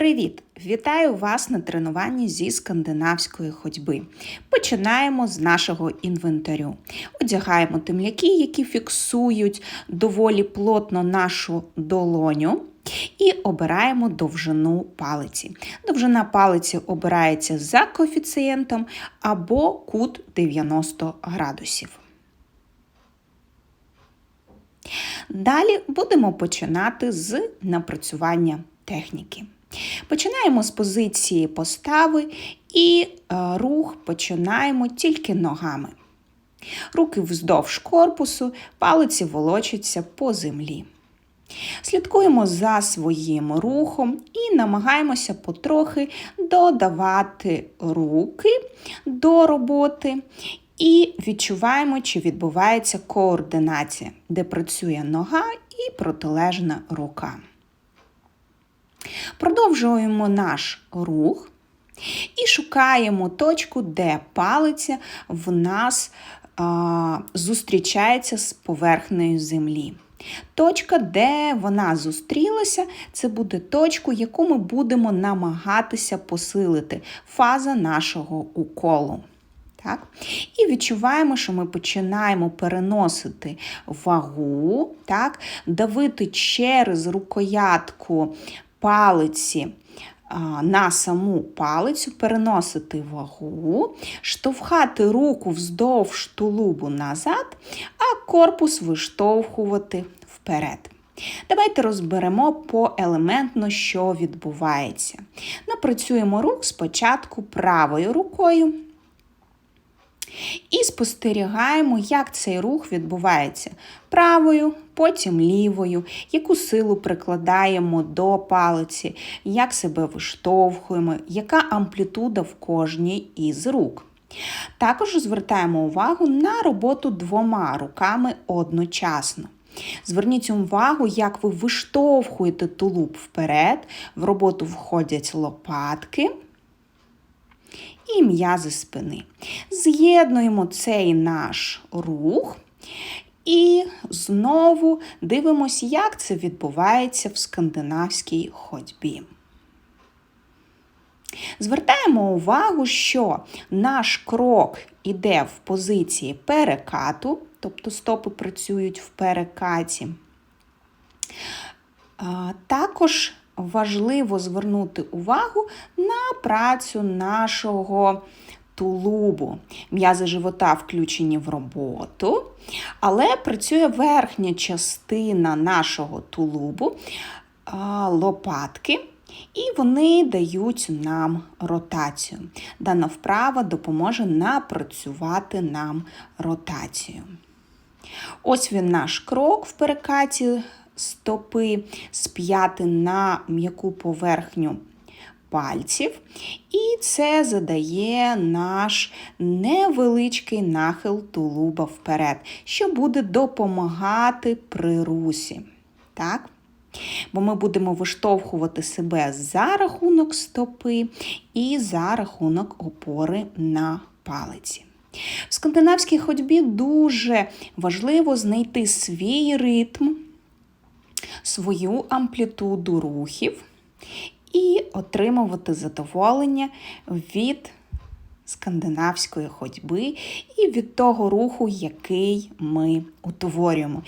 Привіт! Вітаю вас на тренуванні зі скандинавської ходьби. Починаємо з нашого інвентарю. Одягаємо темляки, які фіксують доволі плотно нашу долоню. І обираємо довжину палиці. Довжина палиці обирається за коефіцієнтом або кут 90 градусів. Далі будемо починати з напрацювання техніки. Починаємо з позиції постави і е, рух починаємо тільки ногами. Руки вздовж корпусу, палиці волочаться по землі. Слідкуємо за своїм рухом і намагаємося потрохи додавати руки до роботи. І відчуваємо, чи відбувається координація, де працює нога і протилежна рука. Продовжуємо наш рух і шукаємо точку, де палиця в нас а, зустрічається з поверхнею землі. Точка, де вона зустрілася, це буде точку, яку ми будемо намагатися посилити фаза нашого уколу. Так? І відчуваємо, що ми починаємо переносити вагу, так? давити через рукоятку палиці на саму палицю, переносити вагу, штовхати руку вздовж тулубу назад, а корпус виштовхувати вперед. Давайте розберемо поелементно, що відбувається. Напрацюємо рух спочатку правою рукою. І спостерігаємо, як цей рух відбувається правою, потім лівою, яку силу прикладаємо до палиці, як себе виштовхуємо, яка амплітуда в кожній із рук. Також звертаємо увагу на роботу двома руками одночасно. Зверніть увагу, як ви виштовхуєте тулуб вперед, в роботу входять лопатки і м'язи спини. З'єднуємо цей наш рух. І знову дивимося, як це відбувається в скандинавській ходьбі. Звертаємо увагу, що наш крок іде в позиції перекату, тобто стопи працюють в перекаті. Також важливо звернути увагу на працю нашого тулубу. М'язи живота включені в роботу, але працює верхня частина нашого тулубу, лопатки. І вони дають нам ротацію. Дана вправа допоможе напрацювати нам ротацію. Ось він наш крок в перекаті стопи з п'яти на м'яку поверхню пальців. І це задає наш невеличкий нахил тулуба вперед, що буде допомагати при русі. Так? Бо ми будемо виштовхувати себе за рахунок стопи і за рахунок опори на палиці. В скандинавській ходьбі дуже важливо знайти свій ритм свою амплітуду рухів і отримувати задоволення від скандинавської ходьби і від того руху, який ми утворюємо.